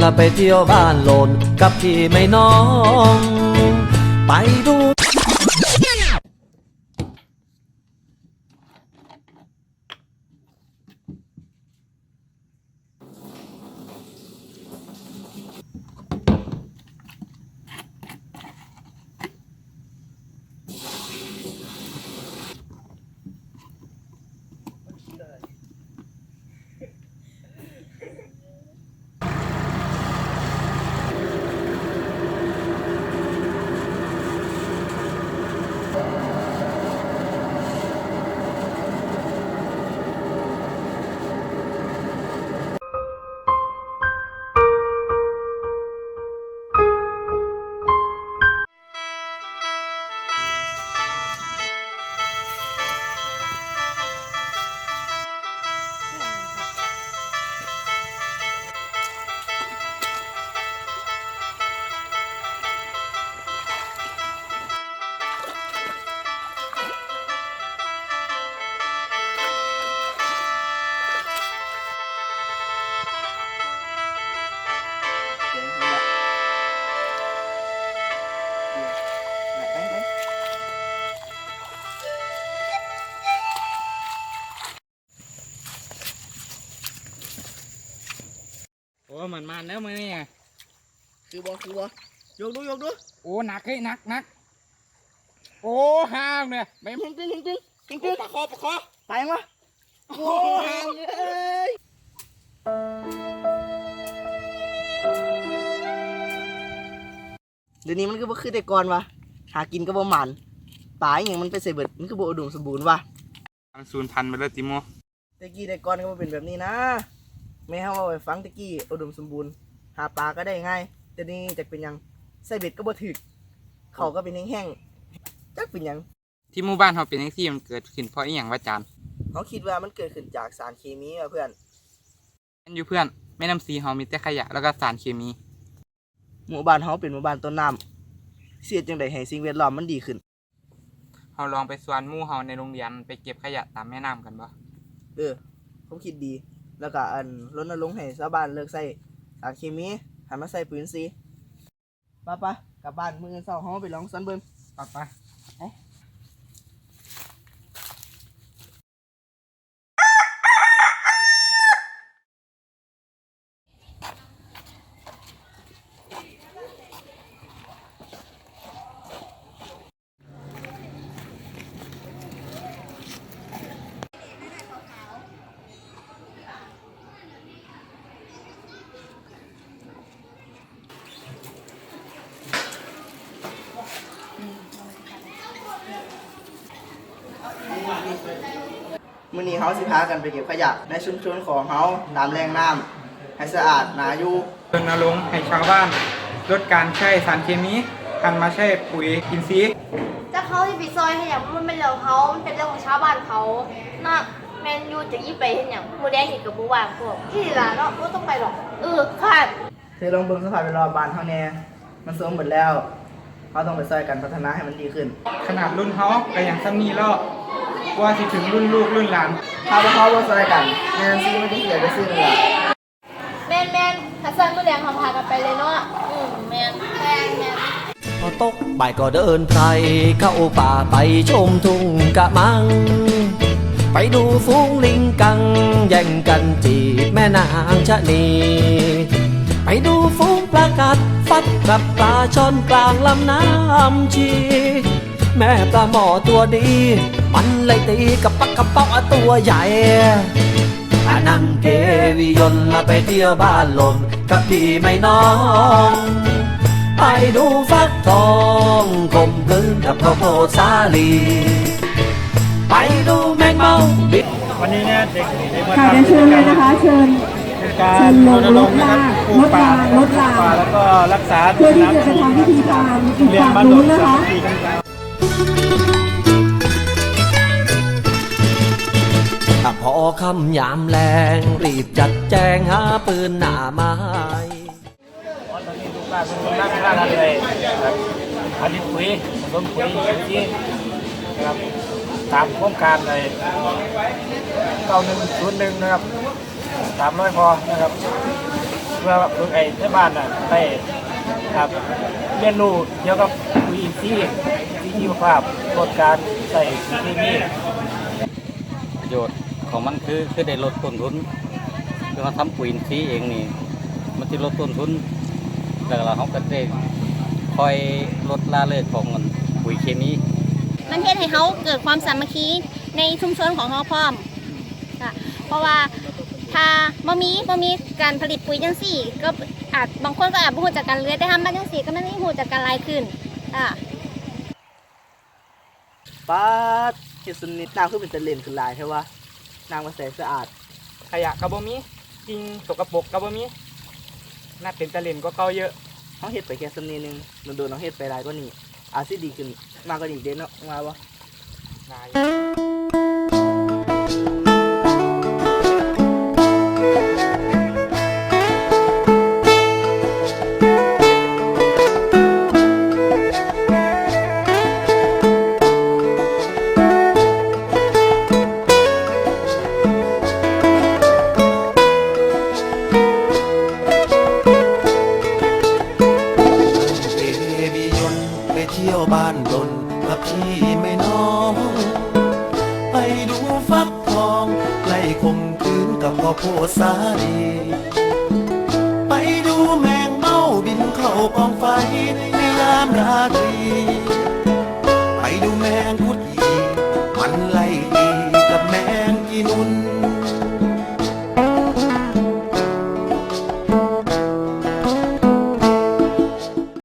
ละไปเที่ยวบ้านโลนกับพี่ไม่น้อง ไปดู โอ้มันมาแล้วมึงเนี่ยคือบ่คือบ่ยกดูยกดูโอ้หนักเฮ้ยหนักหนักโอ้ห้ามเนี่ยไม่จริงจริงจริงจริงจริงจโอ้ริงปะคอปะคอไปมาโอ้ห่างเลยเดี๋ยวนี้มันก็บ่คือแต่ก่อนวะหากินก็บ่หมันตายอย่างมันไปใส่เบิดมันก็บ่อุดมสมบูรณ์วะมันสูญพันธุ์ไปแล้วติโมตะกี้แต่ก่อนก็บ่เป็นแบบนี้นะ แม่เฮาเอาไปฟังตะกี้อุดมสมบูรณ์ หาปลาก็ได้ง่าย แต่นี่จักเป็นหยังใส่เบ็ดก็บ่ถึกเขาก็เป็นแห้งๆจักเป็นหยังที่หมู่บ้านเขาเป็นอย่างที่มันเกิดขึ้นเพราะอีหยังวะจานเขาคิดว่ามันเกิดขึ้นจากสารเคมีอะเพื่อนนั่นอยู่เพื่อนแม่น้ำซีเขามีแต่ขยะแล้วก็สารเคมี หมู่บ้านเฮาเป็นหมู่บ้านต้นน้ำเสียจังไดให้สิ่งแวดล้อมมันดีขึ้น เขาลองไปสวนหมู่เขาในโรงเรียนไปเก็บขยะตามแม่น้ำกันบ่เออผมคิดดี แล้วก็อันรณรงค์ให้ชาวบ้านเลิกใส่สารเคมีหันมาใส่ปุ๋ยอินทรีย์ป้าปะกลับบ้านมือเศร้าห้องไปลองสันเบิ่งปะปะ มื้อนี้เฮาสิพากันไปเก็บขยะในชุมชนของเฮาตามแหล่งน้ำให้สะอาดน่าอยู่รณรงค์ให้ชาวบ้าน ลดการใช้สารเคมีหันมาใช้ปุ๋ยอินทรีย์ถ้าเขาที่ไปซอยให้อย่างมันเป็นเรื่องของเขา มันเป็นเรื่องของชาวบ้านเขาน่ะแมนยูจะยี่ไปเห็นอย่างมูแดงเห็นกับบูวางพวกที่หลานเนาะก็ต้องไปหรอก เออค่ะเธอลองเบิ่งสภาพแวดล้อมบ้านเฮาแน่มันโทรมหมดแล้ว เฮาต้องไปช่วยกันพัฒนาให้มันดีขึ้น ขนาดรุ่นเขาก็ยังซ้ำนี้แล้วกว่าสิถึงรุ่นลูกรุ่นหลานถ้าพวกเขาบ่ช่วยกันแม่นสิมันจะเสียไปซื้อเลยล่ะแมนแมนถ้าซันมูแดงเขาพากันไปเลยเนาะอืมแมนแมนแมนพอตกบ่ายก็เดินไพรเข้าป่าไปชมทุ่งกะมัง ไปดูฝูงลิงกัง แย่งกันจีบแม่นางชะนีไป ดูฝูงปลากัดฟัดกับปลาช่อนกลางลำน้ำชี แม่ปลาหมอตัวดี มันเลยตีกับปักกระเป๋าตัวใหญ่อานั่งเกวิยนต์ละไปเที่ยวบ้านลมกับพี่ไม่น้อง ไปดูฟักทองคมกลืนกับข้าวโพดสาลี ไปดูแมงเมาบิดวันนี้เนี่ยเด็กได้มาค่ะทำเดี๋ยวเชิญเลยนะคะ เชิญเป็น การเชิญลงรณรงค์นะครับลดลากปลูกป่าลดลากป่าแล้วก็รักษาเพื่อที่จะไปทำพิธีการอีกเรียนฝั่งบ้านหลนู้วนงนะคะสามัคคีกันครับถ้าพอคำยามแรงรีบจัดแจงหาปืนหน้าไม้ตอนนี้ลูกบ้านเป็นนั่งหน้ากันเลยครับผลิตปุ๋ยผสมปุ๋ยอย่างที่นะครับตามโครงการเลยเก้าหนึ่งศูนย์หนึ่งนะครับ สามร้อยพอนะครับเพื่อฝึกไอ้ที่บ้านน่ะได้ครับเรียนรู้เกี่ยวกับปุ๋ยอินทรีย์ที่ชีวภาพลดการใส่ปุ๋ยเคมีประโยชน์ของมันคือคือได้ลดต้นทุนคือมาทำปุ๋ยอินทรีย์เองนี่มันจะลดต้นทุนแล้วเราเขาก็ได้คอยลดละเลิกของมันปุ๋ยเคมีมันเฮ็ดให้เขาเกิดความสามัคคีในชุมชนของเขาพร้อมค่ะเพราะว่า ถ้าบ่มีบ่มีการผลิตปุ๋ยจังซี่ ก็อาจบางคนก็อาจบ่ฮู้จักกันเลยแต่ทำมาจังซี่ก็มันมีฮู้จักกันหลายขึ้นอ่าป้าดเฮ็ดสุนิดน้ำคือเป็นตะเลนขึ้นหลายใช่ปะน้ำกระแสสะอาด ขยะกระบมีกิ่งสกปรกกระบมีน่าเป็นตะเล่นก็เก่าเยอะ เขาเฮ็ดไปแค่สำนีหนึงโดนๆเขาเฮ็ดไปหลายกว่านี้อาจสิดีขึ้นมากกว่านี้อีกเด้เนาะว่าบ่นาย โพสาดีไปดูแมงเม่าบินเข้ากองไฟในยามราตรี ไปดูแมงกุดีมันไล่ตีกับแมงกีนุน